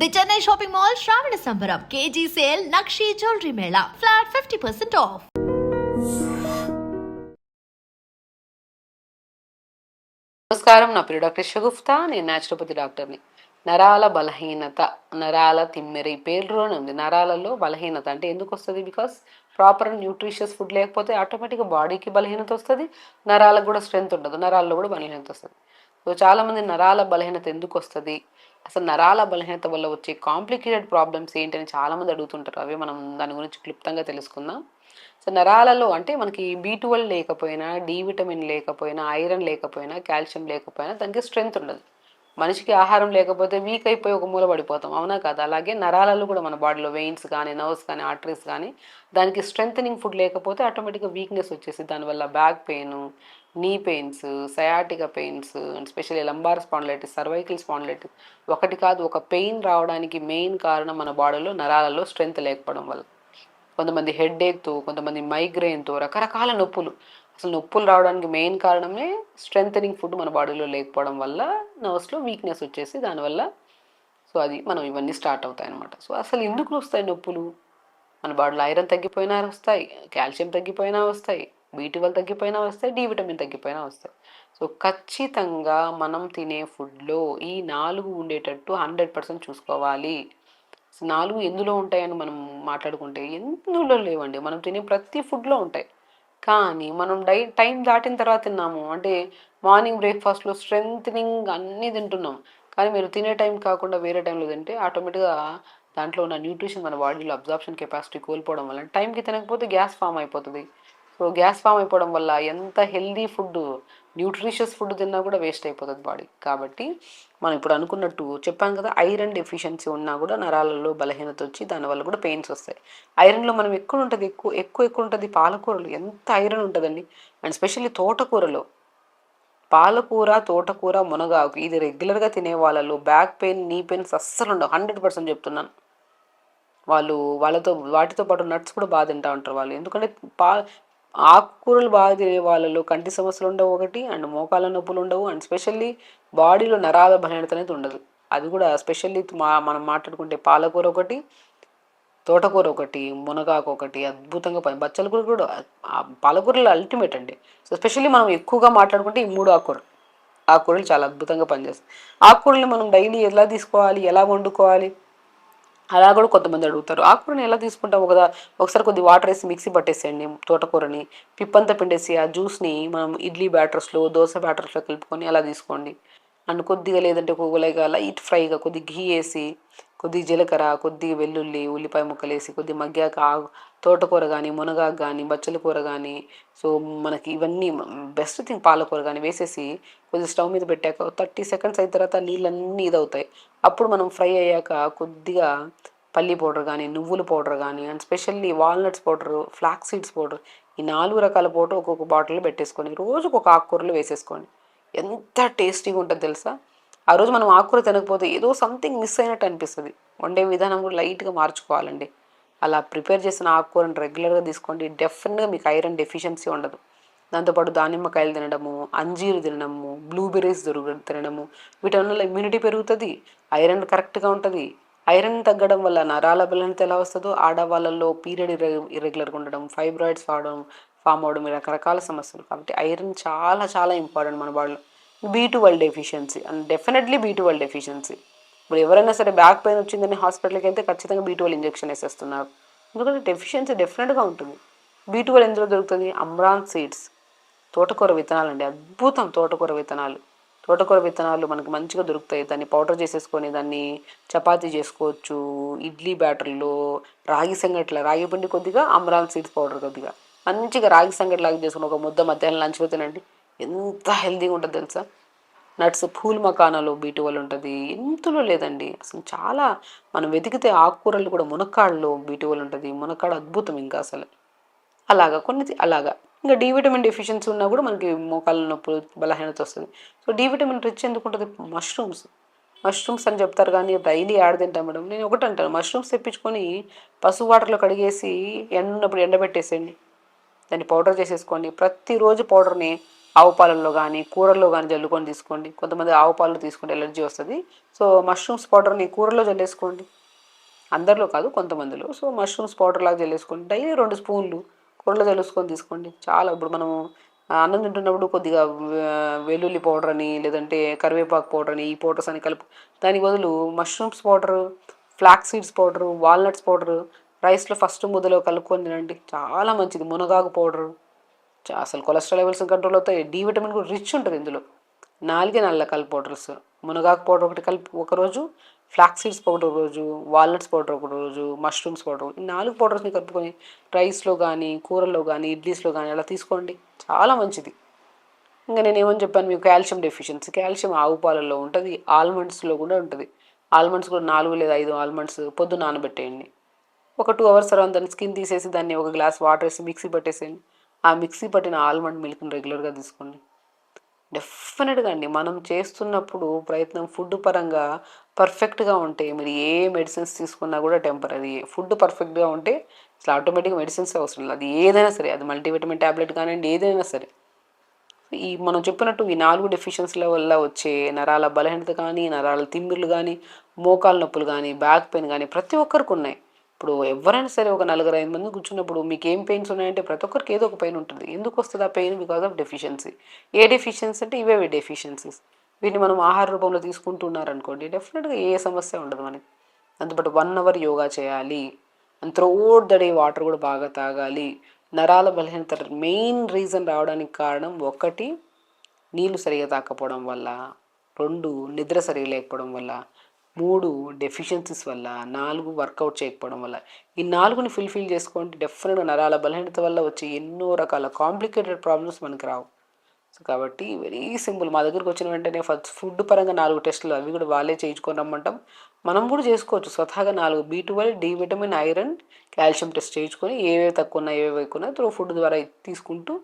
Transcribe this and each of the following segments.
The Chennai shopping mall Shravana Sambaram KG sale Nakshi jewellery Mela flat fifty percent off నమస్కారం నా పేరు doctor Shagufta నేను naturopathy డాక్టర్ని నరాల బలహీనత నరాల తిమ్మెరి ఈ పేరులోనే ఉంది. నరాలలో బలహీనత అంటే ఎందుకు వస్తుంది? బికాస్ ప్రాపర్ న్యూట్రిషియస్ ఫుడ్ లేకపోతే ఆటోమేటిక్గా బాడీకి బలహీనత వస్తుంది. నరాలకు కూడా స్ట్రెంత్ ఉండదు. నరాల్లో కూడా బలహీనత వస్తుంది. సో చాలామంది నరాల బలహీనత ఎందుకు వస్తుంది? అసలు నరాల బలహీనత వల్ల వచ్చే కాంప్లికేటెడ్ ప్రాబ్లమ్స్ ఏంటని చాలామంది అడుగుతుంటారు. అవి మనం దాని గురించి క్లుప్తంగా తెలుసుకుందాం. సో నరాలలో అంటే మనకి బీ ట్వెల్వ్ లేకపోయినా డి విటమిన్ లేకపోయినా ఐరన్ లేకపోయినా కాల్షియం లేకపోయినా దానికి స్ట్రెంగ్త్ ఉండదు. మనిషికి ఆహారం లేకపోతే వీక్ అయిపోయి ఒక మూల పడిపోతాం. అవునా కాదు? అలాగే నరాలలో కూడా మన బాడీలో వెయిన్స్ కానీ నర్వ్స్ కానీ ఆర్టరీస్ కానీ దానికి స్ట్రెంగ్ ఫుడ్ లేకపోతే ఆటోమేటిక్గా వీక్నెస్ వచ్చేసి దానివల్ల back pain knee pains sciatica pains and specially lumbar spondylitis cervical spondylitis ఒకటి కాదు ఒక పెయిన్ రావడానికి మెయిన్ కారణం మన బాడీలో నరాలలో స్ట్రెంగ్త్ లేకపోవడం వల్ల. కొంతమంది హెడ్ ఏక్తో కొంతమంది మైగ్రెయిన్తో రకరకాల నొప్పులు. అసలు నొప్పులు రావడానికి మెయిన్ కారణమే స్ట్రెంగ్ ఫుడ్ మన బాడీలో లేకపోవడం వల్ల నర్వ్స్లో వీక్నెస్ వచ్చేసి దానివల్ల. సో అది మనం ఇవన్నీ స్టార్ట్ అవుతాయి అనమాట సో అసలు ఎందుకు వస్తాయి నొప్పులు? మన బాడీలో ఐరన్ తగ్గిపోయినా వస్తాయి కాల్షియం తగ్గిపోయినా వస్తాయి. బీటీవల్ తగ్గిపోయినా వస్తాయి డి విటమిన్ తగ్గిపోయినా వస్తాయి. సో ఖచ్చితంగా మనం తినే ఫుడ్లో ఈ నాలుగు ఉండేటట్టు హండ్రెడ్ పర్సెంట్ చూసుకోవాలి. నాలుగు ఎందులో ఉంటాయని మనం మాట్లాడుకుంటే ఎందులో లేవండి. మనం తినే ప్రతి ఫుడ్లో ఉంటాయి. కానీ మనం డై టైం దాటిన తర్వాత తిన్నాము. అంటే మార్నింగ్ బ్రేక్ఫాస్ట్లో స్ట్రెంగ్ అన్నీ తింటున్నాం. కానీ మీరు తినే టైం కాకుండా వేరే టైంలో తింటే ఆటోమేటిక్గా దాంట్లో ఉన్న న్యూట్రిషన్ మన బాడీలో అబ్జార్ప్షన్ కెపాసిటీ కోల్పోవడం వల్ల టైంకి తినకపోతే గ్యాస్ ఫామ్ అయిపోతుంది. సో గ్యాస్ ఫామ్ అయిపోవడం వల్ల ఎంత హెల్దీ ఫుడ్ న్యూట్రిషియస్ ఫుడ్ తిన్నా కూడా వేస్ట్ అయిపోతుంది బాడీ. కాబట్టి మనం ఇప్పుడు అనుకున్నట్టు చెప్పాం కదా ఐరన్ డెఫిషియన్సీ ఉన్నా కూడా నరాలలో బలహీనత వచ్చి దానివల్ల కూడా పెయిన్స్ వస్తాయి. ఐరన్లో మనం ఎక్కువ ఉంటుంది ఎక్కువ ఎక్కువ ఎక్కువ ఉంటుంది పాలకూరలు. ఎంత ఐరన్ ఉంటుందండి. అండ్ స్పెషల్లీ తోటకూరలో. పాలకూర తోటకూర మునగాకు ఇది రెగ్యులర్గా తినే వాళ్ళలో బ్యాక్ పెయిన్ నీ పెయిన్స్ అస్సలు ఉండవు. హండ్రెడ్ పర్సెంట్ చెప్తున్నాను. వాళ్ళు వాళ్ళతో వాటితో పాటు నట్స్ కూడా బాగా తింటా ఉంటారు వాళ్ళు. ఎందుకంటే పా ఆకుకూరలు బాగా తినే వాళ్ళలో కంటి సమస్యలు ఉండవు ఒకటి అండ్ మోకాల నొప్పులు ఉండవు అండ్ స్పెషల్లీ బాడీలో నరాల బలహీనత అనేది ఉండదు. అది కూడా స్పెషల్లీ మా మనం మాట్లాడుకుంటే పాలకూర ఒకటి తోటకూర ఒకటి మునగాకు ఒకటి అద్భుతంగా పని బచ్చల కూర కూడా పాలకూరలు అల్టిమేట్ అండి. సో స్పెషల్లీ మనం ఎక్కువగా మాట్లాడుకుంటే ఈ మూడు ఆకుకూరలు. ఆకుకూరలు చాలా అద్భుతంగా పనిచేస్తాయి. ఆకుకూరలు మనం డైలీ ఎలా తీసుకోవాలి ఎలా వండుకోవాలి? అలా కూడా కొంతమంది అడుగుతారు. ఆకుకూరని ఎలా తీసుకుంటాం కదా? ఒకసారి కొద్ది వాటర్ వేసి మిక్సీ పట్టేసేయండి తోటకూరని. పిప్పంతా పిండేసి ఆ జ్యూస్ని మనం ఇడ్లీ బ్యాటర్స్లో దోశ బ్యాటర్స్లో కలుపుకొని అలా తీసుకోండి. అండ్ కొద్దిగా లేదంటే కొద్దిగా లైట్ ఫ్రైగా కొద్ది ఘీ వేసి కొద్ది జీలకర్ర కొద్దిగా వెల్లుల్లి ఉల్లిపాయ ముక్కలు వేసి కొద్ది మగ్గాక ఆకు తోటకూర కానీ మునగాకు కానీ బచ్చల కూర కానీ సో మనకి ఇవన్నీ బెస్ట్ థింగ్ పాలకూర కానీ వేసేసి కొద్దిగా స్టవ్ మీద పెట్టాక థర్టీ సెకండ్స్ అయిన తర్వాత నీళ్ళన్నీ ఇదవుతాయి. అప్పుడు మనం ఫ్రై అయ్యాక కొద్దిగా పల్లి పౌడర్ కానీ నువ్వుల పౌడర్ కానీ and specially walnuts powder flax seeds powder ఈ నాలుగు రకాల పౌడర్ ఒక్కొక్క బాటిల్లో పెట్టేసుకొని రోజుకు ఒక ఆకుకూరలు వేసేసుకోండి. ఎంత టేస్టీగా ఉంటుంది తెలుసా? ఆ రోజు మనం ఆకుకూర తినకపోతే ఏదో సంథింగ్ మిస్ అయినట్టు అనిపిస్తుంది. వండే విధానం కూడా లైట్గా మార్చుకోవాలండి. అలా ప్రిపేర్ చేసిన ఆకుకూరను రెగ్యులర్గా తీసుకోండి. డెఫినెట్గా మీకు ఐరన్ డెఫిషియన్సీ ఉండదు. దాంతోపాటు దానిమ్మకాయలు తినడము అంజీరు తినడము బ్లూబెర్రీస్ దొరుకు తినడము. వీటి వల్ల ఇమ్యూనిటీ పెరుగుతుంది ఐరన్ కరెక్ట్గా ఉంటుంది. ఐరన్ తగ్గడం వల్ల నరాల బలహీనత ఎలా వస్తుందో ఆడవాళ్ళల్లో పీరియడ్ ఇర్రెగ్యులర్గా ఉండడం ఫైబ్రాయిడ్స్ వాడడం ఫామ్ అవడం రకరకాల సమస్యలు. కాబట్టి ఐరన్ చాలా చాలా ఇంపార్టెంట్ మన బాడీలో B twelve deficiency and definitely B twelve deficiency ఇప్పుడు ఎవరైనా సరే బ్యాక్ పెయిన్ వచ్చిందని హాస్పిటల్కి వెళ్తే ఖచ్చితంగా బీ ట్వెల్వ్ ఇంజెక్షన్ వేసేస్తున్నారు. ఎందుకంటే డెఫిషియన్సీ డెఫినెట్గా ఉంటుంది. బీ ట్వెల్వ్ ఎందులో దొరుకుతుంది? అమ్రాన్ సీడ్స్ తోటకూర విత్తనాలు అండి అద్భుతం తోటకూర విత్తనాలు. తోటకూర విత్తనాలు మనకు మంచిగా దొరుకుతాయి. దాన్ని పౌడర్ చేసేసుకొని దాన్ని చపాతీ చేసుకోవచ్చు. ఇడ్లీ బ్యాటర్లో రాగి సంగట్ల రాగి పిండి కొద్దిగా అమరాల్ సీడ్స్ పౌడర్ కొద్దిగా. మంచిగా రాగి సంగట్లాగా చేసుకుని ఒక ముద్ద మధ్యాహ్నం లంచ్లో తినండి ఎంత హెల్తీగా ఉంటుంది తెలుసా? నట్స్ పూల్ మకానాలో బీటు వల్ల ఉంటుంది. ఎంతలో లేదండి. అసలు చాలా మనం వెతికితే ఆకుకూరలు కూడా మునక్కాడలో బీటు వల్ల ఉంటుంది. మునక్కాడ అద్భుతం ఇంకా అసలు. అలాగా కొన్ని అలాగా. ఇంకా డి విటమిన్ డెఫిషియన్సీ ఉన్నా కూడా మనకి మోకాళ్ళ నొప్పులు బలహీనత వస్తుంది. సో డి విటమిన్ రిచ్ ఎందుకు ఉంటుంది? మష్రూమ్స్ మష్రూమ్స్ అని చెప్తారు కానీ డైలీ ఆడ తింటాం మేడం. నేను ఒకటి అంటాను. మష్రూమ్స్ తెప్పించుకొని పసుపు వాటర్లో కడిగేసి ఎండ ఉన్నప్పుడు ఎండబెట్టేసేయండి. దాన్ని పౌడర్ చేసేసుకోండి. ప్రతిరోజు పౌడర్ని ఆవు పాలల్లో కానీ కూరల్లో కానీ జల్లుకొని తీసుకోండి. కొంతమంది ఆవు పాలు తీసుకుంటే ఎలర్జీ వస్తుంది. సో మష్రూమ్స్ పౌడర్ని కూరలో జల్లేసుకోండి. అందరిలో కాదు కొంతమందిలో. సో మష్రూమ్స్ పౌడర్ లాగా జల్లేసుకోండి. డైలీ రెండు స్పూన్లు కూరలో తెలుసుకొని తీసుకోండి. చాలా ఇప్పుడు మనం అన్నం తింటున్నప్పుడు కొద్దిగా వెల్లుల్లి పౌడర్ అని లేదంటే కరివేపాకు పౌడర్ అని ఈ పౌడర్స్ అని కలుపు దానికి బదులు mushrooms powder flax seeds powder walnuts powder రైస్లో ఫస్ట్ ముద్దలో కలుపుకొని తినండి. చాలా మంచిది. మునగాకు పౌడర్. అసలు కొలెస్ట్రాల్ లెవెల్స్ కంట్రోల్ అవుతాయి. డి విటమిన్ కూడా రిచ్ ఉంటుంది ఇందులో. నాలుగే నల్ల కలిపి పౌడర్స్. మునగాకు పౌడర్ ఒకటి కలిపి ఒకరోజు రోజు ఫ్లాక్ సీడ్స్ పౌడర్ ఒక రోజు వాల్నట్స్ పౌడర్ ఒక రోజు మష్రూమ్స్ పౌడర్ ఈ నాలుగు పౌడర్స్ని కలుపుకొని రైస్లో కానీ కూరల్లో కానీ ఇడ్లీస్లో కానీ అలా తీసుకోండి. చాలా మంచిది. ఇంకా నేను ఏమని చెప్పాను మీకు? Calcium deficiency. కాల్షియం ఆవు పాలల్లో ఉంటుంది. ఆల్మండ్స్లో కూడా ఉంటుంది. ఆల్మండ్స్ కూడా నాలుగు లేదా ఐదు ఆల్మండ్స్ పొద్దు నానబెట్టేయండి. ఒక టూ అవర్స్ తర్వాత దాన్ని స్కిన్ తీసేసి దాన్ని ఒక గ్లాస్ వాటర్ వేసి మిక్సీ పట్టేసేయండి. ఆ మిక్సీ పట్టిన ఆల్మండ్ మిల్క్ని రెగ్యులర్గా తీసుకోండి. డెఫినెట్గా అండి. మనం చేస్తున్నప్పుడు ప్రయత్నం ఫుడ్ పరంగా పర్ఫెక్ట్గా ఉంటే మీరు ఏ మెడిసిన్స్ తీసుకున్నా కూడా టెంపరీ ఫుడ్ పర్ఫెక్ట్గా ఉంటే అసలు ఆటోమేటిక్గా మెడిసిన్స్ అవసరం లేదు. అది ఏదైనా సరే అది మల్టీవిటమిన్ ట్యాబ్లెట్ కానివ్వండి ఏదైనా సరే. ఈ మనం చెప్పినట్టు ఈ నాలుగు డెఫిషియన్సీల వల్ల వచ్చే నరాల బలహీనత కానీ నరాల తిమ్మిర్లు కానీ మోకాల నొప్పులు కానీ బ్యాక్ పెయిన్ కానీ ప్రతి ఒక్కరికి ఉన్నాయి. ఇప్పుడు ఎవరైనా సరే ఒక నలుగురు ఐదు మంది కూర్చున్నప్పుడు మీకు ఏం పెయిన్స్ ఉన్నాయంటే ప్రతి ఒక్కరికి ఏదో ఒక పెయిన్ ఉంటుంది. ఎందుకు వస్తుంది ఆ pain? Because of deficiency. A deficiency అంటే ఇవే డెఫిషియన్సీస్. వీటిని మనం ఆహార రూపంలో తీసుకుంటున్నారనుకోండి డెఫినెట్గా ఏ సమస్య ఉండదు మనకి. అందుబాటు వన్ అవర్ యోగా చేయాలి. And throughout the day water కూడా బాగా తాగాలి. నరాల బలహీనత మెయిన్ రీజన్ రావడానికి కారణం ఒకటి నీళ్ళు సరిగా తాకపోవడం వల్ల. రెండు నిద్ర సరిగా లేకపోవడం వల్ల. మూడు డెఫిషియన్సీస్ వల్ల నాలుగు వర్కౌట్ చేయకపోవడం వల్ల. ఈ నాలుగుని ఫుల్ఫిల్ చేసుకోండి డెఫినెట్గా నరాల బలహీనత వల్ల వచ్చే ఎన్నో రకాల కాంప్లికేటెడ్ ప్రాబ్లమ్స్ మనకి రావు. సో కాబట్టి వెరీ సింపుల్ మా దగ్గరికి వచ్చిన వెంటనే ఫస్ట్ ఫుడ్ పరంగా నాలుగు టెస్టులు అవి కూడా వాళ్ళే చేయించుకొని రమ్మంటాం. మనం కూడా చేసుకోవచ్చు. స్వతహాగా నాలుగు B twelve D vitamin iron calcium test చేయించుకొని ఏవేవి తక్కువ ఉన్నా ఏవేవి ఎక్కువ ఉన్నాయి త్రూ ఫుడ్ ద్వారా తీసుకుంటూ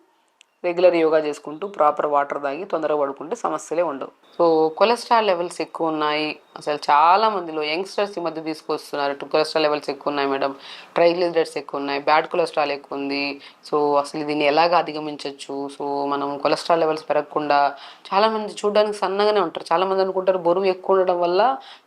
రెగ్యులర్ యోగా చేసుకుంటూ ప్రాపర్ వాటర్ తాగి తొందరగా పడుకుంటే సమస్యలే ఉండవు. సో కొలెస్ట్రాల్ లెవెల్స్ ఎక్కువ ఉన్నాయి. అసలు చాలా మందిలో యంగ్స్టర్స్ ఈ మధ్య తీసుకొస్తున్నారు. కొలెస్ట్రాల్ లెవెల్స్ ఎక్కువ ఉన్నాయి మేడం. ట్రైగ్లిజరైడ్స్ ఎక్కువ ఉన్నాయి. బ్యాడ్ కొలెస్ట్రాల్ ఎక్కువ ఉంది. సో అసలు దీన్ని ఎలాగ అధిగమించవచ్చు సో మనం కొలెస్ట్రాల్ లెవెల్స్ పెరగకుండా చాలా మంది చూడడానికి సన్నగానే ఉంటారు. చాలా మంది అనుకుంటారు బరువు ఎక్కువ ఉండడం వల్ల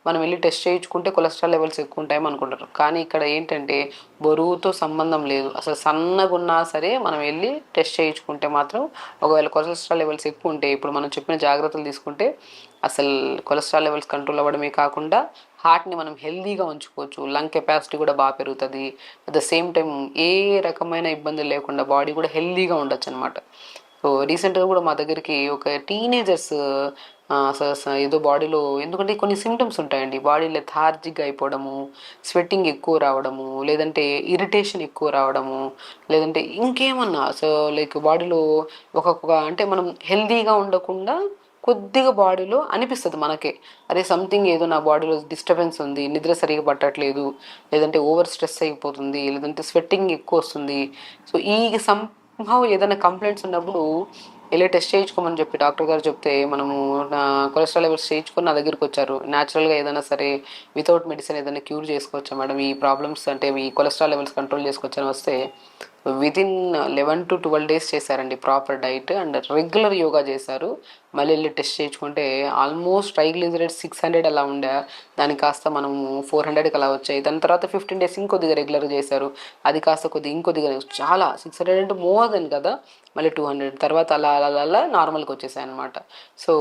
మనం వెళ్ళి టెస్ట్ చేయించుకుంటే కొలెస్ట్రాల్ లెవెల్స్ ఎక్కువ ఉంటాయని అనుకుంటారు. కానీ ఇక్కడ ఏంటంటే బరువుతో సంబంధం లేదు. అసలు సన్నగా ఉన్నా సరే మనం వెళ్ళి టెస్ట్ చేయించుకుంటే మాత్రం ఒకవేళ కొలెస్ట్రాల్ లెవెల్స్ ఎక్కువ ఉంటే ఇప్పుడు మనం చెప్పిన జాగ్రత్తలు తీసుకుంటే అసలు కొలెస్ట్రాల్ లెవెల్స్ కంట్రోల్ అవ్వడమే కాకుండా హార్ట్ని మనం హెల్దీగా ఉంచుకోవచ్చు. లంగ్ కెపాసిటీ కూడా బాగా పెరుగుతుంది. అట్ ద సేమ్ టైం ఏ రకమైన ఇబ్బంది లేకుండా బాడీ కూడా హెల్దీగా ఉండొచ్చు అనమాట సో రీసెంట్గా కూడా మా దగ్గరికి ఒక టీనేజర్స్ ఏదో బాడీలో ఎందుకంటే కొన్ని సిమ్టమ్స్ ఉంటాయండి. బాడీ లెథార్జిక్గా అయిపోవడము స్వెట్టింగ్ ఎక్కువ రావడము లేదంటే ఇరిటేషన్ ఎక్కువ రావడము లేదంటే ఇంకేమన్నా. సో లైక్ బాడీలో ఒక్కొక్క అంటే మనం హెల్దీగా ఉండకుండా కొద్దిగా బాడీలో అనిపిస్తుంది మనకే. అరే సంథింగ్ ఏదో నా బాడీలో డిస్టర్బెన్స్ ఉంది నిద్ర సరిగా పట్టట్లేదు లేదంటే ఓవర్ స్ట్రెస్ అయిపోతుంది లేదంటే స్వెట్టింగ్ ఎక్కువ వస్తుంది. సో ఈ సంభావ్ ఏదైనా కంప్లైంట్స్ ఉన్నప్పుడు వెళ్ళి టెస్ట్ చేయించుకోమని చెప్పి డాక్టర్ గారు చెప్తే మనము నా కొలెస్ట్రాల్ లెవెల్స్ చేయించుకొని నా దగ్గరికి వచ్చారు. న్యాచురల్గా ఏదైనా సరే వితౌట్ మెడిసిన్ ఏదైనా క్యూర్ చేసుకోవచ్చా మేడం? ఈ ప్రాబ్లమ్స్ అంటే ఈ కొలెస్ట్రాల్ లెవెల్స్ కంట్రోల్ చేసుకోవచ్చని వస్తే within eleven to twelve days చేశారండి proper diet and regular yoga చేశారు. మళ్ళీ వెళ్ళి టెస్ట్ చేయించుకుంటే ఆల్మోస్ట్ ట్రైగ్లిజరైడ్ సిక్స్ హండ్రెడ్ అలా ఉండే. దాన్ని కాస్త మనము ఫోర్ హండ్రెడ్కి అలా వచ్చాయి. దాని తర్వాత ఫిఫ్టీన్ డేస్ ఇంకొద్దిగా రెగ్యులర్ చేశారు. అది కాస్త కొద్దిగా ఇంకొద్దిగా చాలా సిక్స్ హండ్రెడ్ అంటే మోర్ దెన్ కదా మళ్ళీ టూ హండ్రెడ్. తర్వాత అలా అలా అలా అలా నార్మల్కి వచ్చేసాయి అనమాట సో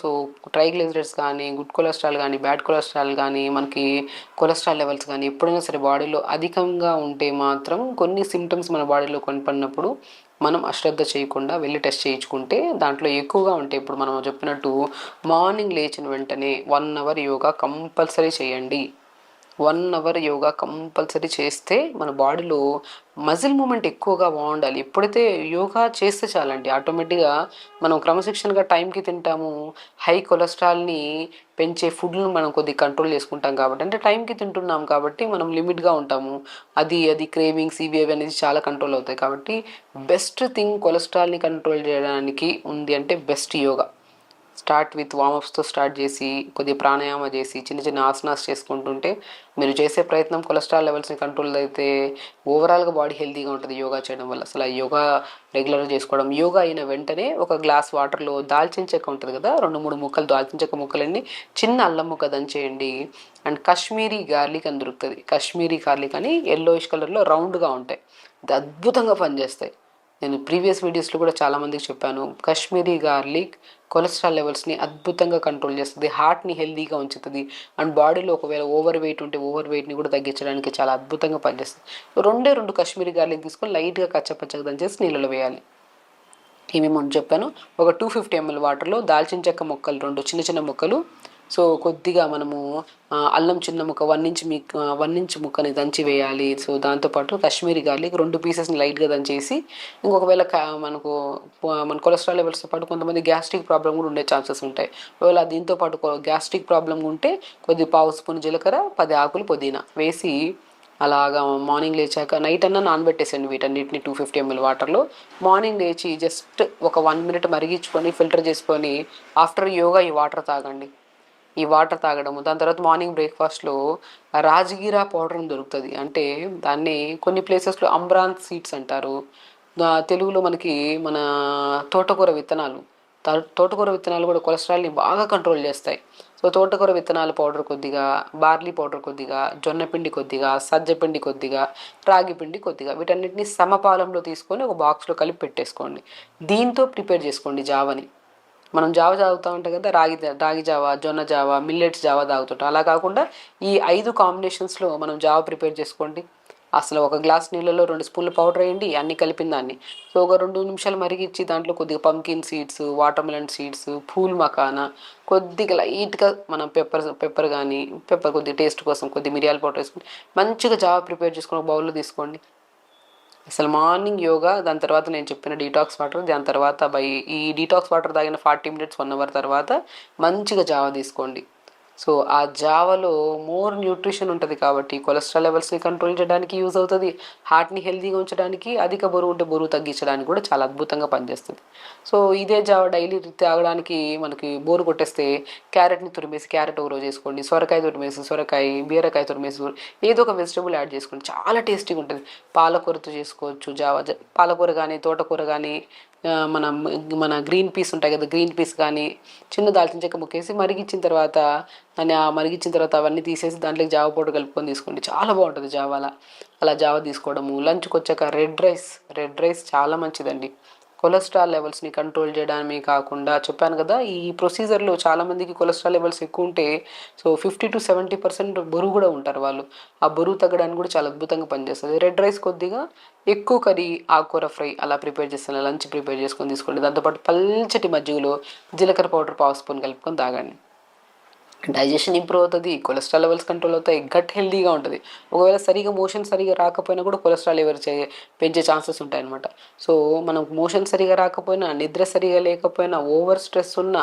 సో ట్రైగ్లిజరైడ్స్ కానీ గుడ్ కొలెస్ట్రాల్ కానీ బ్యాడ్ కొలెస్ట్రాల్ కానీ మనకి కొలెస్ట్రాల్ లెవెల్స్ కానీ ఎప్పుడైనా సరే బాడీలో అధికంగా ఉంటే మాత్రం కొన్ని సిమ్టమ్స్ మన బాడీలో కనపడినప్పుడు మనం అశ్రద్ధ చేయకుండా వెళ్ళి టెస్ట్ చేయించుకుంటే దాంట్లో ఎక్కువగా ఉంటే ఇప్పుడు మనం చెప్పినట్టు మార్నింగ్ లేచిన వెంటనే వన్ అవర్ యోగా కంపల్సరీ చేయండి. వన్ అవర్ యోగా కంపల్సరీ చేస్తే మన బాడీలో మజిల్ మూమెంట్ ఎక్కువగా బాగుండాలి. ఎప్పుడైతే యోగా చేస్తే చాలండి ఆటోమేటిక్గా మనం క్రమశిక్షణగా టైంకి తింటాము. హై కొలెస్ట్రాల్ని పెంచే ఫుడ్ని మనం కొద్దిగా కంట్రోల్ చేసుకుంటాం కాబట్టి అంటే టైంకి తింటున్నాం కాబట్టి మనం లిమిట్గా ఉంటాము. అది అది క్రేవింగ్స్ ఇవి అవి అనేది చాలా కంట్రోల్ అవుతాయి కాబట్టి బెస్ట్ థింగ్ కొలెస్ట్రాల్ని కంట్రోల్ చేయడానికి ఉంది అంటే బెస్ట్ యోగా. స్టార్ట్ విత్ వామప్స్తో స్టార్ట్ చేసి కొద్దిగా ప్రాణాయామ చేసి చిన్న చిన్న ఆసనాస్ చేసుకుంటుంటే మీరు చేసే ప్రయత్నం కొలెస్ట్రాల్ లెవెల్స్ని కంట్రోల్ అయితే ఓవరాల్గా బాడీ హెల్తీగా ఉంటుంది యోగా చేయడం వల్ల. అసలు ఆ యోగా రెగ్యులర్గా చేసుకోవడం. యోగా అయిన వెంటనే ఒక గ్లాస్ వాటర్లో దాల్చిన చెక్క ఉంటుంది కదా రెండు మూడు ముక్కలు దాల్చిన చెక్క ముక్కలన్నీ చిన్న అల్లం ముక్క దంచేయండి. అండ్ కాశ్మీరీ గార్లిక్ అని దొరుకుతుంది. కాశ్మీరీ గార్లిక్ అని ఎల్లోయిష్ కలర్లో రౌండ్గా ఉంటాయి. అద్భుతంగా పనిచేస్తాయి. నేను ప్రీవియస్ వీడియోస్లో కూడా చాలామందికి చెప్పాను. కాశ్మీరీ గార్లిక్ కొలెస్ట్రాల్ లెవెల్స్ని అద్భుతంగా కంట్రోల్ చేస్తుంది. హార్ట్ని హెల్దీగా ఉంచుతుంది. అండ్ బాడీలో ఒకవేళ ఓవర్ వెయిట్ ఉంటే ఓవర్ వెయిట్ని కూడా తగ్గించడానికి చాలా అద్భుతంగా పనిచేస్తుంది. రెండే రెండు కాశ్మీరీ గార్లిక్ తీసుకొని లైట్గా కచ్చపచ్చగా దంచేసి నీళ్ళలో వేయాలి. ఇవి మనం చెప్పాను. ఒక టూ ఫిఫ్టీ ఎంఎల్ వాటర్లో దాల్చిన చెక్క మొక్కలు రెండు చిన్న చిన్న మొక్కలు సో కొద్దిగా మనము అల్లం చిన్న ముక్క వన్ ఇంచ్ మీ వన్ ఇంచ్ ముక్కని దంచి వేయాలి. సో దాంతోపాటు కాశ్మీరీ గార్లిక్ రెండు పీసెస్ని లైట్గా దంచేసి ఇంకొకవేళ కా- మనకు మన కొలెస్ట్రాల్ లెవెల్స్తో పాటు కొంతమంది గ్యాస్ట్రిక్ ప్రాబ్లం కూడా ఉండే ఛాన్సెస్ ఉంటాయి. ఒకవేళ దీంతో పాటు గ్యాస్ట్రిక్ ప్రాబ్లం ఉంటే కొద్ది పావు స్పూన్ జీలకర్ర పది ఆకులు పుదీనా వేసి అలాగా మార్నింగ్ లేచాక నైట్ అన్నా నానబెట్టేసండి వీటన్నిటిని టూ ఫిఫ్టీ ఎంఎల్ వాటర్లో. మార్నింగ్ లేచి జస్ట్ ఒక వన్ మినిట్ మరిగించుకొని ఫిల్టర్ చేసుకొని ఆఫ్టర్ యోగా ఈ వాటర్ తాగండి. ఈ వాటర్ తాగడము దాని తర్వాత మార్నింగ్ బ్రేక్ఫాస్ట్లో రాజగిరా పౌడర్ దొరుకుతుంది. అంటే దాన్ని కొన్ని ప్లేసెస్లో అంబ్రాన్ సీడ్స్ అంటారు. తెలుగులో మనకి మన తోటకూర విత్తనాలు తోటకూర విత్తనాలు కూడా కొలెస్ట్రాల్ని బాగా కంట్రోల్ చేస్తాయి. సో తోటకూర విత్తనాల పౌడర్ కొద్దిగా బార్లీ పౌడర్ కొద్దిగా జొన్న పిండి కొద్దిగా సజ్జ పిండి కొద్దిగా రాగి పిండి కొద్దిగా వీటన్నిటిని సమపాలంలో తీసుకొని ఒక బాక్స్లో కలిపి పెట్టేసుకోండి. దీంతో ప్రిపేర్ చేసుకోండి జావని. మనం జావ తాగుతూ ఉంటాం కదా రాగి రాగి జావ జొన్న జావ మిల్లెట్స్ జావ తాగుతుంటాం. అలా కాకుండా ఈ ఐదు కాంబినేషన్స్లో మనం జావ ప్రిపేర్ చేసుకోండి. అసలు ఒక గ్లాస్ నీళ్ళలో రెండు స్పూన్లు పౌడర్ వేయండి అన్ని కలిపిన దాన్ని. సో ఒక రెండు నిమిషాలు మరిగిచ్చి దాంట్లో కొద్దిగా pumpkin seeds watermelon seeds phool makhana కొద్దిగా లైట్గా మనం పెప్పర్ పెప్పర్ కానీ పెప్పర్ కొద్దిగా టేస్ట్ కోసం కొద్ది మిరియాల పౌడర్ వేసుకొని మంచిగా జావ ప్రిపేర్ చేసుకుని ఒక బౌల్లో తీసుకోండి. అసలు మార్నింగ్ యోగా దాని తర్వాత నేను చెప్పిన డీటాక్స్ వాటర్ దాని తర్వాత బై ఈ డీటాక్స్ వాటర్ తాగిన ఫార్టీ మినిట్స్ వన్ అవర్ తర్వాత మంచిగా జావ తీసుకోండి. సో ఆ జావలో మోర్ న్యూట్రిషన్ ఉంటుంది కాబట్టి కొలెస్ట్రాల్ లెవెల్స్ని కంట్రోల్ చేయడానికి యూజ్ అవుతుంది హార్ట్ని హెల్తీగా ఉంచడానికి అధిక బరువు ఉంటే బరువు తగ్గించడానికి కూడా చాలా అద్భుతంగా పనిచేస్తుంది. సో ఇదే జావ డైలీ తాగడానికి మనకి బోరు కొట్టేస్తే క్యారెట్ని తురిమేసి క్యారెట్ ఒక రోజు వేసుకోండి సొరకాయ తురిమేసి సొరకాయ బీరకాయ తురిమేసి ఏదో ఒక వెజిటబుల్ యాడ్ చేసుకోండి. చాలా టేస్టీగా ఉంటుంది. పాలకూరతో చేసుకోవచ్చు జావ పాలకూర కానీ తోటకూర కానీ మన మన గ్రీన్ పీస్ ఉంటాయి కదా గ్రీన్ పీస్ కానీ చిన్న దాల్చిన చెక్క ముక్కేసి మరిగించిన తర్వాత దాన్ని ఆ మరిగించిన తర్వాత అవన్నీ తీసేసి దాంట్లోకి జావ పౌడర్ కలుపుకొని తీసుకోండి. చాలా బాగుంటుంది జావ అలా అలా జావ తీసుకోవడము. లంచ్కి వచ్చాక రెడ్ రైస్ రెడ్ రైస్ చాలా మంచిదండి. కొలెస్ట్రాల్ లెవెల్స్ని కంట్రోల్ చేయడమే కాకుండా చెప్పాను కదా ఈ ప్రొసీజర్లో చాలామందికి కొలెస్ట్రాల్ లెవెల్స్ ఎక్కువ ఉంటే so fifty to seventy percent బరువు కూడా ఉంటారు వాళ్ళు. ఆ బరువు తగ్గడానికి కూడా చాలా అద్భుతంగా పనిచేస్తుంది. రెడ్ రైస్ కొద్దిగా ఎక్కువ కర్రీ ఆకుకూర ఫ్రై అలా ప్రిపేర్ చేస్తాను. లంచ్ ప్రిపేర్ చేసుకొని తీసుకోండి. దాంతోపాటు పల్చటి మజ్జిగలో జీలకర్ర పౌడర్ పావు స్పూన్ కలుపుకొని తాగండి. డైజెషన్ ఇంప్రూవ్ అవుతుంది కొలెస్ట్రాల్ లెవెల్స్ కంట్రోల్ అవుతాయి గట్ హెల్దీగా ఉంటుంది. ఒకవేళ సరిగా మోషన్ సరిగా రాకపోయినా కూడా కొలెస్ట్రాల్ లెవెల్ చే పెంచే ఛాన్సెస్ ఉంటాయి అనమాట సో మనం మోషన్ సరిగా రాకపోయినా నిద్ర సరిగా లేకపోయినా ఓవర్ స్ట్రెస్ ఉన్న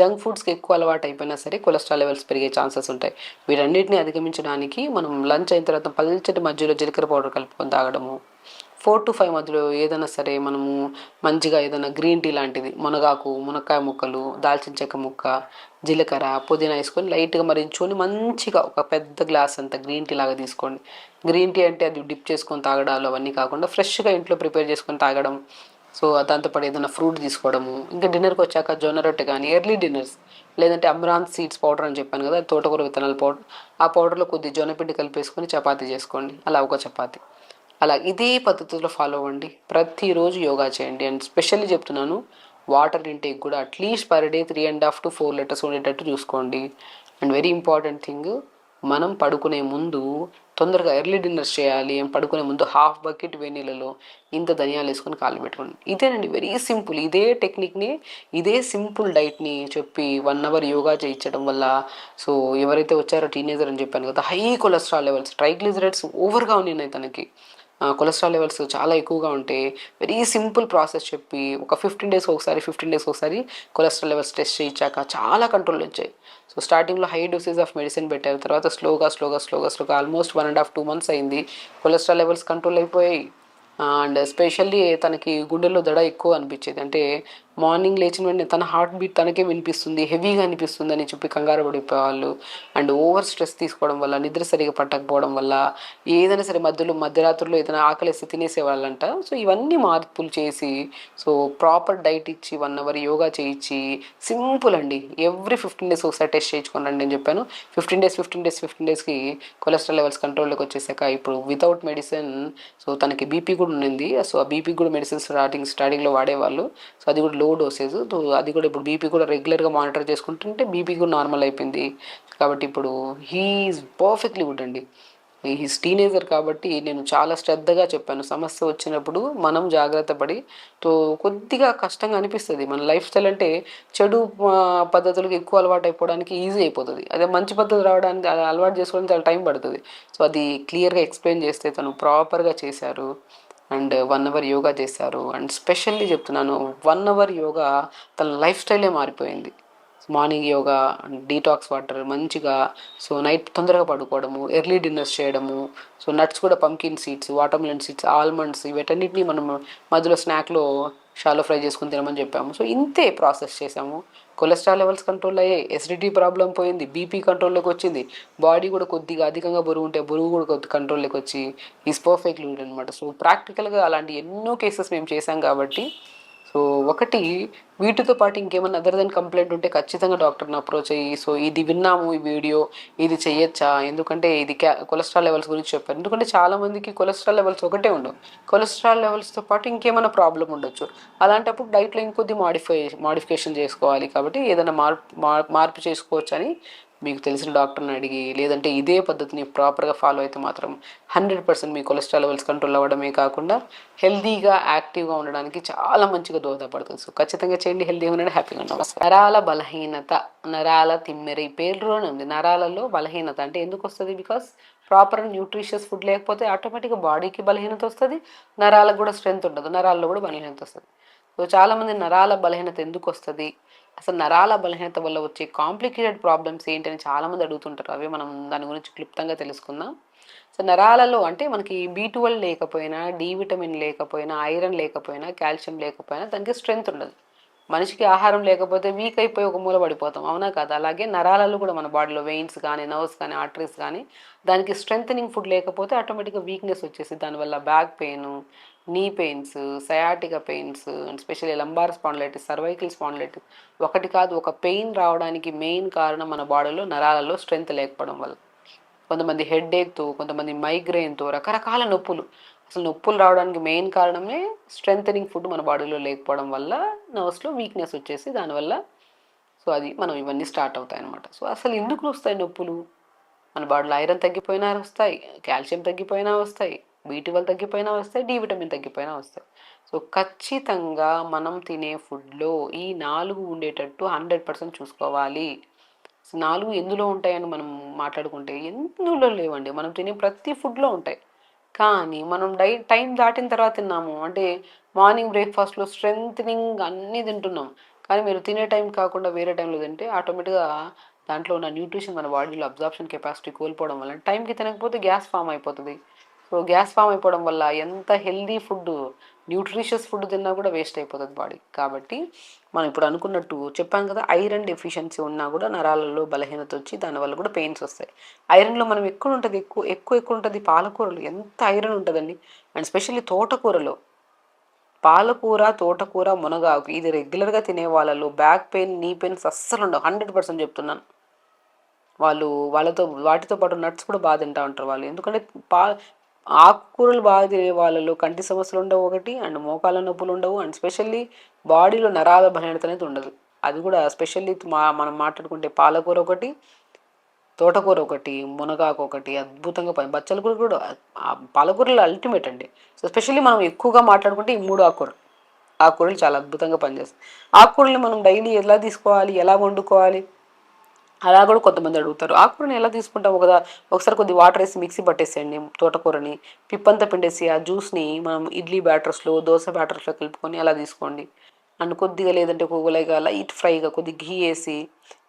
జంక్ ఫుడ్స్కి ఎక్కువ అలవాటు అయిపోయినా సరే కొలెస్ట్రాల్ లెవెల్స్ పెరిగే ఛాన్సెస్ ఉంటాయి. వీటన్నిటిని అధిగమించడానికి మనం లంచ్ అయిన తర్వాత పల్చటి మధ్యలో జీలకర్ర పౌడర్ కలుపుకొని తాగడము ఫోర్ టు ఫైవ్ మధ్యలో ఏదైనా సరే మనము మంచిగా ఏదైనా గ్రీన్ టీ లాంటిది మునగాకు మునక్కాయ ముక్కలు దాల్చిన చెక్క ముక్క జీలకర్ర పుదీనా వేసుకొని లైట్గా మరించుకొని మంచిగా ఒక పెద్ద గ్లాస్ అంత గ్రీన్ టీ లాగా తీసుకోండి. గ్రీన్ టీ అంటే అది డిప్ చేసుకొని తాగడాలు అవన్నీ కాకుండా ఫ్రెష్గా ఇంట్లో ప్రిపేర్ చేసుకొని తాగడం సో దాంతోపాటు ఏదైనా ఫ్రూట్ తీసుకోవడము. ఇంకా డిన్నర్కి వచ్చాక జొన్న రొట్టె కానీ ఎర్లీ డిన్నర్స్ లేదంటే అమ్రాన్ సీడ్స్ పౌడర్ అని చెప్పాను కదా తోటకూర విత్తనాల పౌడర్ ఆ పౌడర్లో కొద్ది జొన్న పిండి కలిపేసుకొని చపాతీ చేసుకోండి. అలా ఒక చపాతీ. అలా ఇదే పద్ధతిలో ఫాలో అవ్వండి. ప్రతిరోజు యోగా చేయండి. అండ్ స్పెషల్లీ చెప్తున్నాను వాటర్ ఇంటేక్ కూడా at least per day three and half to four litres ఉండేటట్టు చూసుకోండి. అండ్ వెరీ ఇంపార్టెంట్ థింగ్ మనం పడుకునే ముందు తొందరగా ఎర్లీ డిన్నర్స్ చేయాలి. పడుకునే ముందు హాఫ్ బకెట్ వేనీళ్ళలో ఇంత ధనియాలు వేసుకొని కాలు పెట్టుకోండి. ఇదేనండి వెరీ సింపుల్ ఇదే టెక్నిక్ని ఇదే సింపుల్ డైట్ని చెప్పి వన్ అవర్ యోగా చేయించడం వల్ల సో ఎవరైతే వచ్చారో టీనేజర్ అని చెప్పాను కదా హై కొలెస్ట్రాల్ లెవెల్స్ ట్రైగ్లిజరైడ్స్ ఓవర్గా ఉన్నాయి తనకి. కొలెస్ట్రాల్ లెవెల్స్ చాలా ఎక్కువగా ఉంటే వెరీ సింపుల్ ప్రాసెస్ చెప్పి ఒక ఫిఫ్టీన్ డేస్ ఒకసారి ఫిఫ్టీన్ డేస్ ఒకసారి కొలెస్ట్రాల్ లెవెల్స్ టెస్ట్ చేయించాక చాలా కంట్రోల్ వచ్చాయి సో స్టార్టింగ్లో హై డోసెస్ ఆఫ్ మెడిసిన్ పెట్టారు. తర్వాత స్లోగా స్లోగా స్లోగా స్లోగా almost one and half to months అయింది. కొలెస్ట్రాల్ లెవెల్స్ కంట్రోల్ అయిపోయాయి. అండ్ స్పెషల్లీ తనకి గుండెల్లో దడ ఎక్కువ అనిపించేది. అంటే మార్నింగ్ లేచిన వెంటనే తన హార్ట్ బీట్ తనకే వినిపిస్తుంది హెవీగా అనిపిస్తుంది అని చెప్పి కంగారు పడిపోయేవాళ్ళు. అండ్ ఓవర్ స్ట్రెస్ తీసుకోవడం వల్ల నిద్ర సరిగా పట్టకపోవడం వల్ల ఏదైనా సరే మధ్యలో మధ్యరాత్రుల్లో ఏదైనా ఆకలిస్తే తినేసేవాళ్ళంట. సో ఇవన్నీ మార్పులు చేసి సో ప్రాపర్ డైట్ ఇచ్చి వన్ అవర్ యోగా చేయించి సింపుల్ అండి. ఎవ్రీ ఫిఫ్టీన్ డేస్ ఒకసారి టెస్ట్ చేయించుకోండి నేను చెప్పాను. Fifteen days fifteen days fifteen డేస్కి కొలెస్ట్రాల్ లెవెల్స్ కంట్రోల్లోకి వచ్చేసాక ఇప్పుడు వితౌట్ మెడిసిన్ సో తనకి బీపీ కూడా ఉండింది. సో ఆ బీపీ కూడా మెడిసిన్ స్టార్టింగ్ స్టార్టింగ్లో వాడేవాళ్ళు. సో అది కూడా లో డోసేజ్. సో అది కూడా ఇప్పుడు బీపీ కూడా రెగ్యులర్గా మానిటర్ చేసుకుంటుంటే బీపీ కూడా నార్మల్ అయిపోయింది. కాబట్టి ఇప్పుడు హీఈస్ పర్ఫెక్ట్లీ గుడ్ అండి. హీస్ టీనేజర్ కాబట్టి నేను చాలా శ్రద్ధగా చెప్పాను. సమస్య వచ్చినప్పుడు మనం జాగ్రత్త పడి తో కొద్దిగా కష్టంగా అనిపిస్తుంది. మన లైఫ్ స్టైల్ అంటే చెడు పద్ధతులకు ఎక్కువ అలవాటు అయిపోవడానికి ఈజీ అయిపోతుంది. అదే మంచి పద్ధతి రావడానికి అలవాటు చేసుకోవడానికి చాలా టైం పడుతుంది. సో అది క్లియర్గా ఎక్స్ప్లెయిన్ చేస్తే తను ప్రాపర్గా చేశారు. అండ్ వన్ అవర్ యోగా చేశారు. అండ్ స్పెషల్లీ చెప్తున్నాను వన్ అవర్ యోగా తన లైఫ్ స్టైలే మారిపోయింది. మార్నింగ్ యోగా డీటాక్స్ వాటర్ మంచిగా సో నైట్ తొందరగా పడుకోవడము ఎర్లీ డిన్నర్స్ చేయడము సో నట్స్ కూడా pumpkin seeds watermelon seeds almonds వీటన్నిటిని మనం మధ్యలో స్నాక్లో షాలో ఫ్రై చేసుకుని తినమని చెప్పాము. సో ఇంతే ప్రాసెస్ చేసాము కొలెస్ట్రాల్ లెవెల్స్ కంట్రోల్ అయ్యాయి ఎసిడిటీ ప్రాబ్లం పోయింది బీపీ కంట్రోల్లోకి వచ్చింది. బాడీ కూడా కొద్దిగా అధికంగా బరువు ఉంటే బరువు కూడా కొద్ది కంట్రోల్లోకి వచ్చి ఈజ్ లూడ్ అనమాట సో ప్రాక్టికల్గా అలాంటి ఎన్నో కేసెస్ మేము చేసాం కాబట్టి సో ఒకటి వీటితో పాటు ఇంకేమైనా అదర్ దెన్ కంప్లైంట్ ఉంటే ఖచ్చితంగా డాక్టర్ని అప్రోచ్ అయ్యి సో ఇది విన్నాము ఈ వీడియో ఇది చేయొచ్చా ఎందుకంటే ఇది క్యా కొలెస్ట్రాల్ లెవెల్స్ గురించి చెప్పారు. ఎందుకంటే చాలామందికి కొలెస్ట్రాల్ లెవెల్స్ ఒకటే ఉండవు. కొలెస్ట్రాల్ లెవెల్స్తో పాటు ఇంకేమైనా ప్రాబ్లం ఉండొచ్చు. అలాంటప్పుడు డైట్లో ఇంకొద్ది మాడిఫై మాడిఫికేషన్ చేసుకోవాలి కాబట్టి ఏదైనా మార్పు మార్- మార్పు చేసుకోవచ్చు అని మీకు తెలిసిన డాక్టర్ని అడిగి లేదంటే ఇదే పద్ధతిని ప్రాపర్గా ఫాలో అయితే మాత్రం హండ్రెడ్ పర్సెంట్ మీ కొలెస్ట్రాల్ లెవెల్స్ కంట్రోల్ అవ్వడమే కాకుండా హెల్దీగా యాక్టివ్గా ఉండడానికి చాలా మంచిగా దోహదపడుతుంది. సో ఖచ్చితంగా చేయండి హెల్దీగా ఉండండి హ్యాపీగా ఉండండి. నరాల బలహీనత నరాల తిమ్మెర ఈ పేరులోనే ఉంది. నరాలలో బలహీనత అంటే ఎందుకు వస్తుంది? బికాస్ ప్రాపర్ న్యూట్రిషియస్ ఫుడ్ లేకపోతే ఆటోమేటిక్గా బాడీకి బలహీనత వస్తుంది నరాలకు కూడా స్ట్రెంత్ ఉండదు నరాల్లో కూడా బలహీనత వస్తుంది. సో చాలామంది నరాల బలహీనత ఎందుకు వస్తుంది? అసలు నరాల బలహీనత వల్ల వచ్చే కాంప్లికేటెడ్ ప్రాబ్లమ్స్ ఏంటని చాలామంది అడుగుతుంటారు. అవి మనం దాని గురించి క్లుప్తంగా తెలుసుకుందాం. సో నరాలలో అంటే మనకి బీ ట్వెల్వ్ లేకపోయినా డి విటమిన్ లేకపోయినా ఐరన్ లేకపోయినా కాల్షియం లేకపోయినా దానికి స్ట్రెంగ్త్ ఉండదు. మనిషికి ఆహారం లేకపోతే వీక్ అయిపోయి ఒక మూల పడిపోతాం. అవునా కదా? అలాగే నరాలలో కూడా మన బాడీలో వెయిన్స్ కానీ నర్వ్స్ కానీ ఆర్టరీస్ కానీ దానికి స్ట్రెంగ్ ఫుడ్ లేకపోతే ఆటోమేటిక్గా వీక్నెస్ వచ్చేసి దానివల్ల back pain knee pains sciatica pains and specially lumbar spondylitis cervical spondylitis ఒకటి కాదు ఒక పెయిన్ రావడానికి మెయిన్ కారణం మన బాడీలో నరాలలో స్ట్రెంగ్త్ లేకపోవడం వల్ల. కొంతమంది హెడ్ ఏక్తో కొంతమంది మైగ్రెయిన్తో రకరకాల నొప్పులు. అసలు నొప్పులు రావడానికి మెయిన్ కారణమే స్ట్రెంగ్ ఫుడ్ మన బాడీలో లేకపోవడం వల్ల నర్వ్స్లో వీక్నెస్ వచ్చేసి దానివల్ల. సో అది మనం ఇవన్నీ స్టార్ట్ అవుతాయి అనమాట సో అసలు ఎందుకు వస్తాయి నొప్పులు? మన బాడీలో ఐరన్ తగ్గిపోయినా వస్తాయి కాల్షియం తగ్గిపోయినా వస్తాయి. బీ ట్వెల్వ్ తగ్గిపోయినా వస్తాయి డి విటమిన్ తగ్గిపోయినా వస్తాయి. సో ఖచ్చితంగా మనం తినే ఫుడ్లో ఈ నాలుగు ఉండేటట్టు హండ్రెడ్ పర్సెంట్ చూసుకోవాలి. నాలుగు ఎందులో ఉంటాయని మనం మాట్లాడుకుంటే ఎందులో లేవండి. మనం తినే ప్రతి ఫుడ్లో ఉంటాయి. కానీ మనం డై టైం దాటిన తర్వాత తిన్నాము. అంటే మార్నింగ్ బ్రేక్ఫాస్ట్లో స్ట్రెంగ్ అన్నీ తింటున్నాం. కానీ మీరు తినే టైం కాకుండా వేరే టైంలో తింటే ఆటోమేటిక్గా దాంట్లో ఉన్న న్యూట్రిషన్ మన బాడీలో అబ్జార్ప్షన్ కెపాసిటీ కోల్పోవడం వల్ల టైంకి తినకపోతే గ్యాస్ ఫామ్ అయిపోతుంది. సో గ్యాస్ ఫామ్ అయిపోవడం వల్ల ఎంత హెల్దీ ఫుడ్ న్యూట్రిషియస్ ఫుడ్ తిన్నా కూడా వేస్ట్ అయిపోతుంది బాడీ. కాబట్టి మనం ఇప్పుడు అనుకున్నట్టు చెప్పాం కదా ఐరన్ డెఫిషియన్సీ ఉన్నా కూడా నరాలలో బలహీనత వచ్చి దానివల్ల కూడా పెయిన్స్ వస్తాయి. ఐరన్లో మనం ఎక్కువ ఉంటుంది ఎక్కువ ఎక్కువ ఎక్కువ ఉంటుంది పాలకూరలు. ఎంత ఐరన్ ఉంటుందండి? అండ్ స్పెషల్లీ తోటకూరలో. పాలకూర తోటకూర మునగాకు ఇది రెగ్యులర్గా తినే వాళ్ళలో బ్యాక్ పెయిన్ నీ పెయిన్స్ అస్సలు ఉండవు. హండ్రెడ్ పర్సెంట్ చెప్తున్నాను. వాళ్ళు వాళ్ళతో వాటితో పాటు నట్స్ కూడా బాగా తింటా ఉంటారు వాళ్ళు. ఎందుకంటే పా ఆకుకూరలు బాగా తినే వాళ్ళలో కంటి సమస్యలు ఉండవు ఒకటి అండ్ మోకాల నొప్పులు ఉండవు అండ్ స్పెషల్లీ బాడీలో నరాల బలహీనత అనేది ఉండదు. అది కూడా స్పెషల్లీ మా మనం మాట్లాడుకుంటే పాలకూర ఒకటి తోటకూర ఒకటి మునగాకు ఒకటి అద్భుతంగా పని బచ్చల కూర కూడా పాలకూరలు అల్టిమేట్ అండి. సో స్పెషల్లీ మనం ఎక్కువగా మాట్లాడుకుంటే ఈ మూడు ఆకుకూరలు. ఆకుకూరలు చాలా అద్భుతంగా పనిచేస్తాయి. ఆకుకూరలు మనం డైలీ ఎలా తీసుకోవాలి ఎలా వండుకోవాలి? అలా కూడా కొంతమంది అడుగుతారు. ఆకుకూరని ఎలా తీసుకుంటాం కదా? ఒకసారి కొద్ది వాటర్ వేసి మిక్సీ పట్టేసేయండి తోటకూరని. పిప్పంతా పిండేసి ఆ జ్యూస్ని మనం ఇడ్లీ బ్యాటర్స్లో దోశ బ్యాటర్స్లో కలుపుకొని అలా తీసుకోండి. అండ్ కొద్దిగా లేదంటే లైక్ లైట్ ఫ్రైగా కొద్దిగా ఘీ వేసి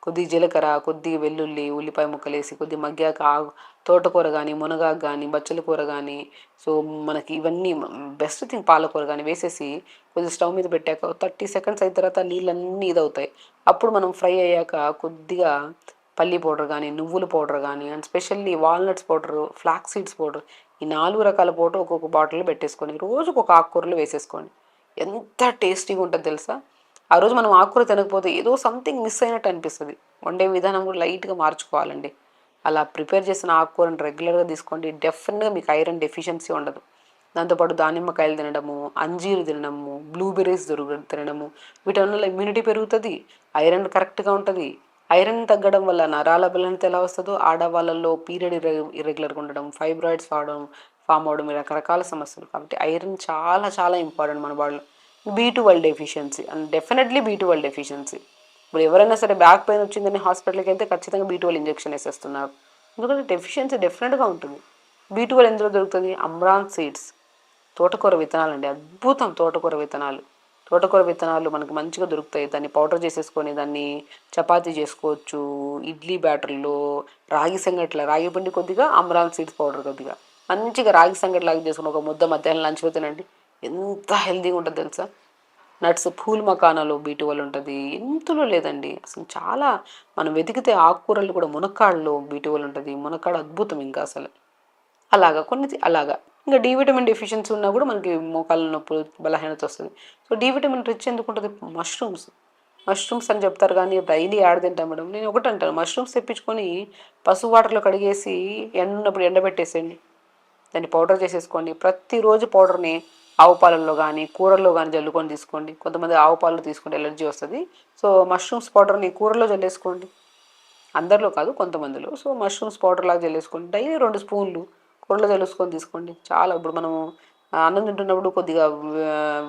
కొద్దిగా జీలకర్ర కొద్దిగా వెల్లుల్లి ఉల్లిపాయ ముక్కలు వేసి కొద్దిగా మగ్గాక ఆకు తోటకూర కానీ మునగాకు కానీ బచ్చల కూర కానీ సో మనకి ఇవన్నీ బెస్ట్ థింగ్ పాలకూర కానీ వేసేసి కొద్దిగా స్టవ్ మీద పెట్టాక థర్టీ సెకండ్స్ అయిన తర్వాత నీళ్ళన్నీ ఇదవుతాయి. అప్పుడు మనం ఫ్రై అయ్యాక కొద్దిగా పల్లి పౌడర్ కానీ నువ్వుల పౌడర్ కానీ and specially walnuts powder flax seeds powder ఈ నాలుగు రకాల పౌడర్ ఒక్కొక్క బాటిల్లో పెట్టేసుకొని రోజుకు ఒక ఆకుకూరలు వేసేసుకోండి. ఎంత టేస్టీగా ఉంటుంది తెలుసా? ఆ రోజు మనం ఆకుకూర తినకపోతే ఏదో సంథింగ్ మిస్ అయినట్టు అనిపిస్తుంది. వండే విధానం కూడా లైట్గా మార్చుకోవాలండి. అలా ప్రిపేర్ చేసిన ఆకుకూరను రెగ్యులర్గా తీసుకోండి. డెఫినెట్గా మీకు ఐరన్ డెఫిషియన్సీ ఉండదు. దాంతోపాటు దానిమ్మకాయలు తినడము అంజీరు తినడము బ్లూబెర్రీస్ దొరుకు తినడము. వీటి వల్ల ఇమ్యూనిటీ పెరుగుతుంది ఐరన్ కరెక్ట్గా ఉంటుంది. ఐరన్ తగ్గడం వల్ల నరాల బలహీనత ఎలా వస్తుందో ఆడవాళ్ళల్లో పీరియడ్ ఇర్రెగ్యులర్గా ఉండడం ఫైబ్రాయిడ్స్ వాడడం ఫామ్ అవడం రకరకాల సమస్యలు. కాబట్టి ఐరన్ చాలా చాలా ఇంపార్టెంట్ మన బాడీలో. B twelve deficiency and definitely B twelve deficiency ఇప్పుడు ఎవరైనా సరే బ్యాక్ పెయిన్ వచ్చిందని హాస్పిటల్కి వెళ్తే ఖచ్చితంగా బీ ట్వెల్వ్ ఇంజెక్షన్ వేసేస్తున్నారు. ఎందుకంటే డెఫిషియన్సీ డెఫినెట్గా ఉంటుంది. బీ ట్వెల్వ్ ఎందులో దొరుకుతుంది? అమ్రాన్ సీడ్స్ తోటకూర విత్తనాలు అండి. అద్భుతం తోటకూర విత్తనాలు. తోటకూర విత్తనాలు మనకు మంచిగా దొరుకుతాయి. దాన్ని పౌడర్ చేసేసుకొని దాన్ని చపాతీ చేసుకోవచ్చు. ఇడ్లీ బ్యాటర్లో రాగి సంగట్ల రాగి పిండి కొద్దిగా అమ్రాన్ సీడ్స్ పౌడర్ కొద్దిగా. మంచిగా రాగి సంగటి లాగా చేసుకుని ఒక ముద్ద మధ్యాహ్నం లంచ్ తినండి. ఎంత హెల్తీగా ఉంటుంది తెలుసా? నట్స్ పూల్ మకానాలో బీటు వల్ల ఉంటుంది. ఎంతలో లేదండి. అసలు చాలా మనం వెతికితే ఆకుకూరలు కూడా మునక్కాడలో బీటు వల్ల ఉంటుంది. మునక్కాడ అద్భుతం ఇంకా అసలు. అలాగా కొన్ని అలాగా. ఇంకా డి విటమిన్ డెఫిషియన్సీ ఉన్నా కూడా మనకి మోకాళ్ళ నొప్పులు బలహీనత వస్తుంది. సో డి విటమిన్ రిచ్ ఎందుకు ఉంటుంది? మష్రూమ్స్. మష్రూమ్స్ అని చెప్తారు కానీ డైలీ ఆడ తింటాం మేడం. నేను ఒకటి అంటాను మష్రూమ్స్ తెప్పించుకొని పసుపు వాటర్లో కడిగేసి ఎండ ఉన్నప్పుడు ఎండబెట్టేసేయండి. దాన్ని పౌడర్ చేసేసుకోండి. ప్రతిరోజు పౌడర్ని ఆవు పాలల్లో కానీ కూరల్లో కానీ జల్లుకొని తీసుకోండి. కొంతమంది ఆవు పాలు తీసుకుంటే ఎలర్జీ వస్తుంది. సో మష్రూమ్స్ పౌడర్ని కూరలో జల్లేసుకోండి. అందరిలో కాదు కొంతమందిలో. సో మష్రూమ్స్ పౌడర్ లాగా జల్లేసుకోండి. డైలీ రెండు స్పూన్లు కూరలో జల్లుసుకొని తీసుకోండి. చాలా ఇప్పుడు మనము అన్నం తింటున్నప్పుడు కొద్దిగా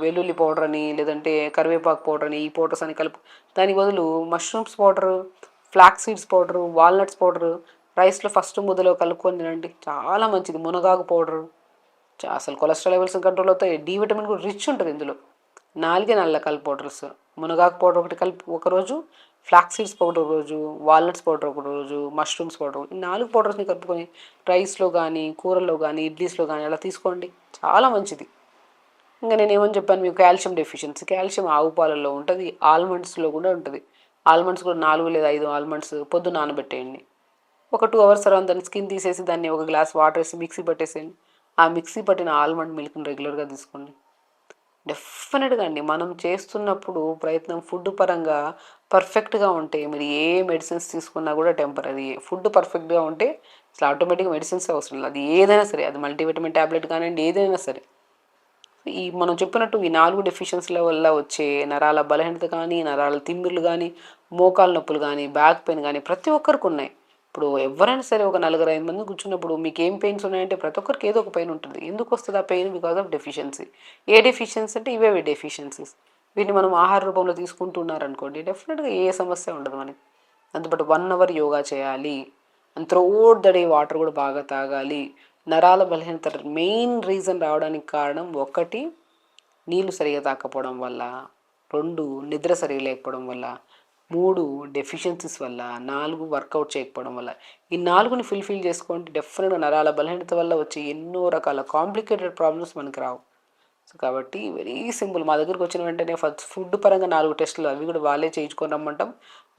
వెల్లుల్లి పౌడర్ అని లేదంటే కరివేపాకు పౌడర్ అని ఈ పౌడర్స్ అని కలుపు దానికి బదులు mushrooms powder flax seeds powder walnuts powder రైస్లో ఫస్ట్ ముద్దలో కలుపుకొని తినండి చాలా మంచిది. మునగాకు పౌడర్. అసలు కొలెస్ట్రాల్ లెవెల్స్ కంట్రోల్ అవుతాయి. డి విటమిన్ కూడా రిచ్ ఉంటుంది ఇందులో. నాలుగే నల్ల కలిపి పౌడర్స్. మునగాకు పౌడర్ ఒకటి కలిపి ఒకరోజు ఫ్లాక్ సీడ్స్ పౌడర్ ఒక రోజు వాల్నట్స్ పౌడర్ ఒక రోజు మష్రూమ్స్ పౌడర్ ఈ నాలుగు పౌడర్స్ని కలుపుకొని రైస్లో కానీ కూరల్లో కానీ ఇడ్లీస్లో కానీ అలా తీసుకోండి. చాలా మంచిది. ఇంకా నేను ఏమని చెప్పాను మీకు? Calcium deficiency. కాల్షియం ఆవు పాలల్లో ఉంటుంది. ఆల్మండ్స్లో కూడా ఉంటుంది. ఆల్మండ్స్ కూడా నాలుగు లేదా ఐదు ఆల్మండ్స్ పొద్దు నానబెట్టేయండి. ఒక టూ అవర్స్ తర్వాత దాన్ని స్కిన్ తీసేసి దాన్ని ఒక గ్లాస్ వాటర్ వేసి మిక్సీ పట్టేసేయండి. ఆ మిక్సీ పట్టిన ఆల్మండ్ మిల్క్ని రెగ్యులర్గా తీసుకోండి. డెఫినెట్గా అండి. మనం చేస్తున్నప్పుడు ప్రయత్నం ఫుడ్ పరంగా పర్ఫెక్ట్గా ఉంటే మీరు ఏ మెడిసిన్స్ తీసుకున్నా కూడా టెంపరీ ఫుడ్ పర్ఫెక్ట్గా ఉంటే అసలు ఆటోమేటిక్గా మెడిసిన్స్ అవసరం లేదు. అది ఏదైనా సరే అది మల్టీవిటమిన్ ట్యాబ్లెట్ కానివ్వండి ఏదైనా సరే. ఈ మనం చెప్పినట్టు ఈ నాలుగు డెఫిషియన్సీల వల్ల వచ్చే నరాల బలహీనత కానీ నరాల తిమ్మిర్లు కానీ మోకాల నొప్పులు కానీ బ్యాక్ పెయిన్ కానీ ప్రతి ఒక్కరికి ఉన్నాయి. ఇప్పుడు ఎవరైనా సరే ఒక నలుగురు ఐదు మంది కూర్చున్నప్పుడు మీకు ఏం పెయిన్స్ ఉన్నాయంటే ప్రతి ఒక్కరికి ఏదో ఒక పెయిన్ ఉంటుంది. ఎందుకు వస్తుంది ఆ pain? Because of deficiency. A deficiency అంటే ఇవే డెఫిషియన్సీస్. వీటిని మనం ఆహార రూపంలో తీసుకుంటున్నారనుకోండి డెఫినెట్గా ఏ సమస్య ఉండదు మనకి. అందుబాటు వన్ అవర్ యోగా చేయాలి. And throughout the day water కూడా బాగా తాగాలి. నరాల బలహీనత మెయిన్ రీజన్ రావడానికి కారణం ఒకటి నీళ్ళు సరిగా తాకపోవడం వల్ల. రెండు నిద్ర సరిగా లేకపోవడం వల్ల. మూడు డెఫిషియన్సీస్ వల్ల నాలుగు వర్కౌట్ చేయకపోవడం వల్ల. ఈ నాలుగుని ఫుల్ఫిల్ చేసుకోండి డెఫినెట్గా నరాల బలహీనత వల్ల వచ్చే ఎన్నో రకాల కాంప్లికేటెడ్ ప్రాబ్లమ్స్ మనకి రావు. సో కాబట్టి వెరీ సింపుల్ మా దగ్గరికి వచ్చిన వెంటనే ఫస్ట్ ఫుడ్ పరంగా నాలుగు టెస్టులు అవి కూడా వాళ్ళే చేయించుకొని రమ్మంటాం.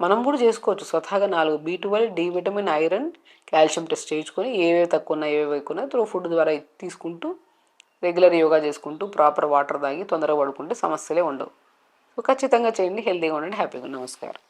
మనం కూడా చేసుకోవచ్చు. స్వతహాగా నాలుగు B twelve D vitamin iron calcium test చేయించుకొని ఏవేవి తక్కువ ఉన్నా ఏవేవి ఎక్కువ ఉన్నా త్రూ ఫుడ్ ద్వారా తీసుకుంటూ రెగ్యులర్ యోగా చేసుకుంటూ ప్రాపర్ వాటర్ తాగి తొందరగా పడుకుంటే సమస్యలే ఉండవు. ఖచ్చితంగా చేయండి. హెల్తీగా ఉండండి. హ్యాపీగా నమస్కారం.